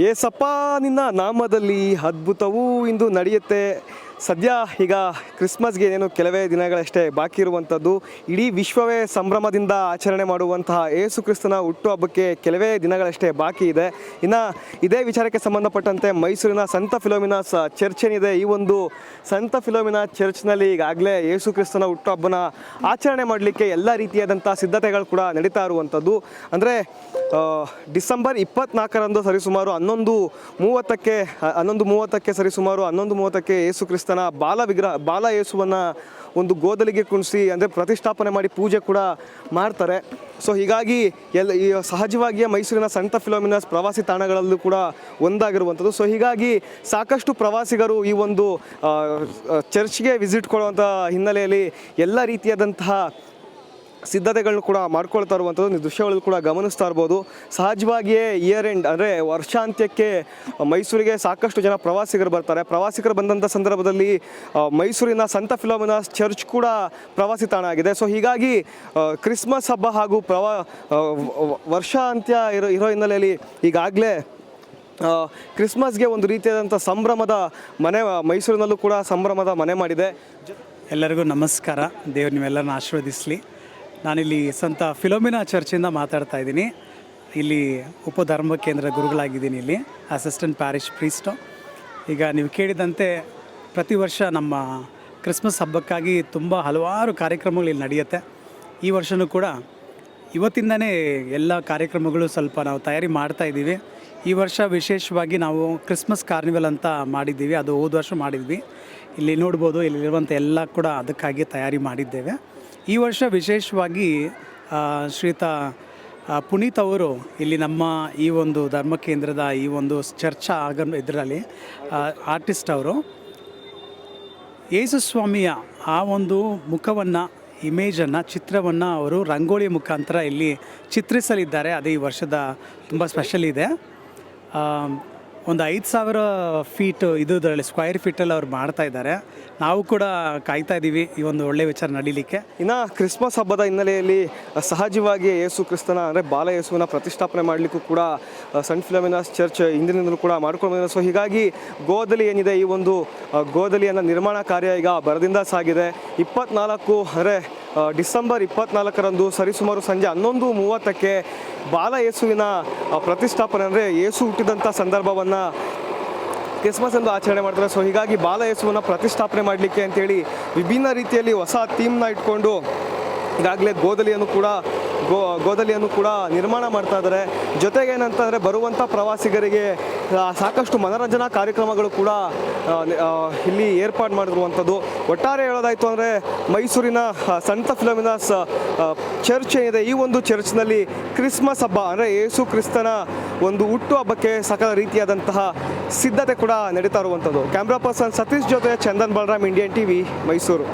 ಏಸಪ್ಪ ನಿನ್ನ ನಾಮದಲ್ಲಿ ಅದ್ಭುತವೂ ಇಂದು ನಡೆಯುತ್ತೆ. ಸದ್ಯ ಈಗ ಕ್ರಿಸ್ಮಸ್ಗೆ ಏನೇನು ಕೆಲವೇ ದಿನಗಳಷ್ಟೇ ಬಾಕಿ ಇರುವಂಥದ್ದು, ಇಡೀ ವಿಶ್ವವೇ ಸಂಭ್ರಮದಿಂದ ಆಚರಣೆ ಮಾಡುವಂತಹ ಏಸು ಕ್ರಿಸ್ತನ ಹುಟ್ಟುಹಬ್ಬಕ್ಕೆ ಕೆಲವೇ ದಿನಗಳಷ್ಟೇ ಬಾಕಿ ಇದೆ. ಇನ್ನು ಇದೇ ವಿಚಾರಕ್ಕೆ ಸಂಬಂಧಪಟ್ಟಂತೆ ಮೈಸೂರಿನ ಸಂತ ಫಿಲೋಮಿನಾಸ್ ಚರ್ಚ್ ಏನಿದೆ ಈ ಒಂದು ಸಂತ ಫಿಲೋಮಿನಾ ಚರ್ಚ್ನಲ್ಲಿ ಈಗಾಗಲೇ ಏಸು ಕ್ರಿಸ್ತನ ಹುಟ್ಟುಹಬ್ಬನ ಆಚರಣೆ ಮಾಡಲಿಕ್ಕೆ ಎಲ್ಲ ರೀತಿಯಾದಂಥ ಸಿದ್ಧತೆಗಳು ಕೂಡ ನಡೀತಾ ಇರುವಂಥದ್ದು. ಅಂದರೆ ಡಿಸೆಂಬರ್ ಇಪ್ಪತ್ನಾಲ್ಕರಂದು ಸರಿಸುಮಾರು ಹನ್ನೊಂದು ಮೂವತ್ತಕ್ಕೆ ಹನ್ನೊಂದು ಮೂವತ್ತಕ್ಕೆ ಸರಿಸುಮಾರು ಹನ್ನೊಂದು ಮೂವತ್ತಕ್ಕೆ ಯೇಸು ಕ್ರಿಸ್ತನ ಬಾಲ ವಿಗ್ರಹ, ಬಾಲ ಯೇಸುವನ್ನು ಒಂದು ಗೋದಲಿಗೆ ಕುಣಿಸಿ ಅಂದರೆ ಪ್ರತಿಷ್ಠಾಪನೆ ಮಾಡಿ ಪೂಜೆ ಕೂಡ ಮಾಡ್ತಾರೆ. ಸೊ ಹೀಗಾಗಿ ಎಲ್ಲ ಈ ಸಹಜವಾಗಿಯೇ ಮೈಸೂರಿನ ಸಂತ ಫಿಲೋಮಿನಸ್ ಪ್ರವಾಸಿ ತಾಣಗಳಲ್ಲೂ ಕೂಡ ಒಂದಾಗಿರುವಂಥದ್ದು. ಸೊ ಹೀಗಾಗಿ ಸಾಕಷ್ಟು ಪ್ರವಾಸಿಗರು ಈ ಒಂದು ಚರ್ಚ್ಗೆ ವಿಸಿಟ್ ಕೊಡುವಂಥ ಹಿನ್ನೆಲೆಯಲ್ಲಿ ಎಲ್ಲ ರೀತಿಯಾದಂತಹ ಸಿದ್ಧತೆಗಳನ್ನು ಕೂಡ ಮಾಡ್ಕೊಳ್ತಾ ಇರುವಂಥದ್ದು, ನೀವು ದೃಶ್ಯಗಳಲ್ಲಿ ಕೂಡ ಗಮನಿಸ್ತಾ ಇರ್ಬೋದು. ಸಹಜವಾಗಿಯೇ ಇಯರ್ ಎಂಡ್ ಅಂದರೆ ವರ್ಷಾಂತ್ಯಕ್ಕೆ ಮೈಸೂರಿಗೆ ಸಾಕಷ್ಟು ಜನ ಪ್ರವಾಸಿಗರು ಬರ್ತಾರೆ. ಪ್ರವಾಸಿಗರು ಬಂದಂಥ ಸಂದರ್ಭದಲ್ಲಿ ಮೈಸೂರಿನ ಸಂತ ಫಿಲೋಮಿನಾಸ್ ಚರ್ಚ್ ಕೂಡ ಪ್ರವಾಸಿ ತಾಣ ಆಗಿದೆ. ಸೊ ಹೀಗಾಗಿ ಕ್ರಿಸ್ಮಸ್ ಹಬ್ಬ ಹಾಗೂ ಪ್ರವಾ ವರ್ಷಾಂತ್ಯ ಇರೋ ಇರೋ ಹಿನ್ನೆಲೆಯಲ್ಲಿ ಈಗಾಗಲೇ ಕ್ರಿಸ್ಮಸ್ಗೆ ಒಂದು ರೀತಿಯಾದಂಥ ಸಂಭ್ರಮದ ಮನೆ, ಮೈಸೂರಿನಲ್ಲೂ ಕೂಡ ಸಂಭ್ರಮದ ಮನೆ ಮಾಡಿದೆ. ಎಲ್ಲರಿಗೂ ನಮಸ್ಕಾರ. ದೇವ್ರು ನೀವೆಲ್ಲರನ್ನ ಆಶೀರ್ವದಿಸಲಿ. ನಾನಿಲ್ಲಿ ಸಂತ ಫಿಲೋಮಿನಾ ಚರ್ಚಿಂದ ಮಾತಾಡ್ತಾ ಇದ್ದೀನಿ. ಇಲ್ಲಿ ಉಪಧರ್ಮ ಕೇಂದ್ರ ಗುರುಗಳಾಗಿದ್ದೀನಿ ಇಲ್ಲಿ, ಅಸಿಸ್ಟೆಂಟ್ ಪ್ಯಾರಿಶ್ ಪ್ರೀಸ್ಟು. ಈಗ ನೀವು ಕೇಳಿದಂತೆ ಪ್ರತಿ ವರ್ಷ ನಮ್ಮ ಕ್ರಿಸ್ಮಸ್ ಹಬ್ಬಕ್ಕಾಗಿ ತುಂಬ ಹಲವಾರು ಕಾರ್ಯಕ್ರಮಗಳು ಇಲ್ಲಿ ನಡೆಯುತ್ತೆ. ಈ ವರ್ಷವೂ ಕೂಡ ಇವತ್ತಿಂದನೇ ಎಲ್ಲ ಕಾರ್ಯಕ್ರಮಗಳು ಸ್ವಲ್ಪ ನಾವು ತಯಾರಿ ಮಾಡ್ತಾ ಇದ್ದೀವಿ. ಈ ವರ್ಷ ವಿಶೇಷವಾಗಿ ನಾವು ಕ್ರಿಸ್ಮಸ್ ಕಾರ್ನಿವಲ್ ಅಂತ ಮಾಡಿದ್ದೀವಿ. ಅದು ಹೋದ ವರ್ಷ ಮಾಡಿದ್ವಿ. ಇಲ್ಲಿ ನೋಡ್ಬೋದು ಇಲ್ಲಿರುವಂಥ ಎಲ್ಲ ಕೂಡ ಅದಕ್ಕಾಗಿ ತಯಾರಿ ಮಾಡಿದ್ದೇವೆ. ಈ ವರ್ಷ ವಿಶೇಷವಾಗಿ ಶ್ರೀತ ಪುನೀತ್ ಅವರು ಇಲ್ಲಿ ನಮ್ಮ ಈ ಒಂದು ಧರ್ಮ ಕೇಂದ್ರದ ಈ ಒಂದು ಚರ್ಚಾ ಆಗ ಇದರಲ್ಲಿ ಆರ್ಟಿಸ್ಟ್ ಅವರು ಯೇಸುಸ್ವಾಮಿಯ ಆ ಒಂದು ಮುಖವನ್ನು ಇಮೇಜನ್ನು ಚಿತ್ರವನ್ನು ಅವರು ರಂಗೋಲಿ ಮುಖಾಂತರ ಇಲ್ಲಿ ಚಿತ್ರಿಸಲಿದ್ದಾರೆ. ಅದೇ ಈ ವರ್ಷದ ತುಂಬ ಸ್ಪೆಷಲ್ ಇದೆ. ಒಂದು ಐದು ಸಾವಿರ ಫೀಟ್ ಇದುದರಲ್ಲಿ ಸ್ಕ್ವೈರ್ ಫೀಟಲ್ಲಿ ಅವ್ರು ಮಾಡ್ತಾ ಇದ್ದಾರೆ. ನಾವು ಕೂಡ ಕಾಯ್ತಾ ಇದ್ದೀವಿ ಈ ಒಂದು ಒಳ್ಳೆಯ ವಿಚಾರ ನಡೀಲಿಕ್ಕೆ. ಇನ್ನು ಕ್ರಿಸ್ಮಸ್ ಹಬ್ಬದ ಹಿನ್ನೆಲೆಯಲ್ಲಿ ಸಹಜವಾಗಿ ಯೇಸು ಕ್ರಿಸ್ತನ, ಅಂದರೆ ಬಾಲ ಯೇಸುವಿನ ಪ್ರತಿಷ್ಠಾಪನೆ ಮಾಡಲಿಕ್ಕೂ ಕೂಡ ಸನ್ ಫಿಲಮಿನಾಸ್ ಚರ್ಚ್ ಹಿಂದಿನಿಂದಲೂ ಕೂಡ ಮಾಡ್ಕೊಂಡು ಸೊ ಹೀಗಾಗಿ ಗೋದಲಿ ಏನಿದೆ, ಈ ಒಂದು ಗೋದಲಿಯನ್ನು ನಿರ್ಮಾಣ ಕಾರ್ಯ ಈಗ ಬರದಿಂದ ಸಾಗಿದೆ. ಇಪ್ಪತ್ನಾಲ್ಕು, ಅಂದರೆ ಡಿಸೆಂಬರ್ ಇಪ್ಪತ್ನಾಲ್ಕರಂದು ಸರಿಸುಮಾರು ಸಂಜೆ ಹನ್ನೊಂದು ಮೂವತ್ತಕ್ಕೆ ಬಾಲ ಯೇಸುವಿನ ಪ್ರತಿಷ್ಠಾಪನೆ ಅಂದರೆ ಯೇಸು ಹುಟ್ಟಿದಂಥ ಸಂದರ್ಭವನ್ನು ಕ್ರಿಸ್ಮಸ್ ಎಂದು ಆಚರಣೆ ಮಾಡ್ತಾರೆ. ಸೊ ಹೀಗಾಗಿ ಬಾಲ ಯೇಸುವನ್ನು ಪ್ರತಿಷ್ಠಾಪನೆ ಮಾಡಲಿಕ್ಕೆ ಅಂತೇಳಿ ವಿಭಿನ್ನ ರೀತಿಯಲ್ಲಿ ಹೊಸ ಥೀಮ್ನ ಇಟ್ಕೊಂಡು ಈಗಾಗಲೇ ಗೋದಲಿಯನ್ನು ಕೂಡ ಗೋ ಗೋದಲಿಯನ್ನು ಕೂಡ ನಿರ್ಮಾಣ ಮಾಡ್ತಾ ಇದ್ದಾರೆ. ಜೊತೆಗೆ ಏನಂತಂದರೆ ಬರುವಂಥ ಪ್ರವಾಸಿಗರಿಗೆ ಸಾಕಷ್ಟು ಮನರಂಜನಾ ಕಾರ್ಯಕ್ರಮಗಳು ಕೂಡ ಇಲ್ಲಿ ಏರ್ಪಾಡು ಮಾಡಿರುವಂಥದ್ದು. ಒಟ್ಟಾರೆ ಹೇಳೋದಾಯಿತು ಅಂದರೆ ಮೈಸೂರಿನ ಸಂತ ಫಿಲೋಮಿನಾಸ್ ಚರ್ಚ್ ಏನಿದೆ, ಈ ಒಂದು ಚರ್ಚ್ನಲ್ಲಿ ಕ್ರಿಸ್ಮಸ್ ಹಬ್ಬ, ಅಂದರೆ ಯೇಸು ಕ್ರಿಸ್ತನ ಒಂದು ಹುಟ್ಟು ಹಬ್ಬಕ್ಕೆ ಸಕಲ ರೀತಿಯಾದಂತಹ ಸಿದ್ಧತೆ ಕೂಡ ನಡೀತಾ ಇರುವಂಥದ್ದು. ಕ್ಯಾಮ್ರಾ ಪರ್ಸನ್ ಸತೀಶ್ ಜೊತೆ ಚಂದನ್ ಬಲರಾಮ್, ಇಂಡಿಯನ್ ಟಿವಿ, ಮೈಸೂರು.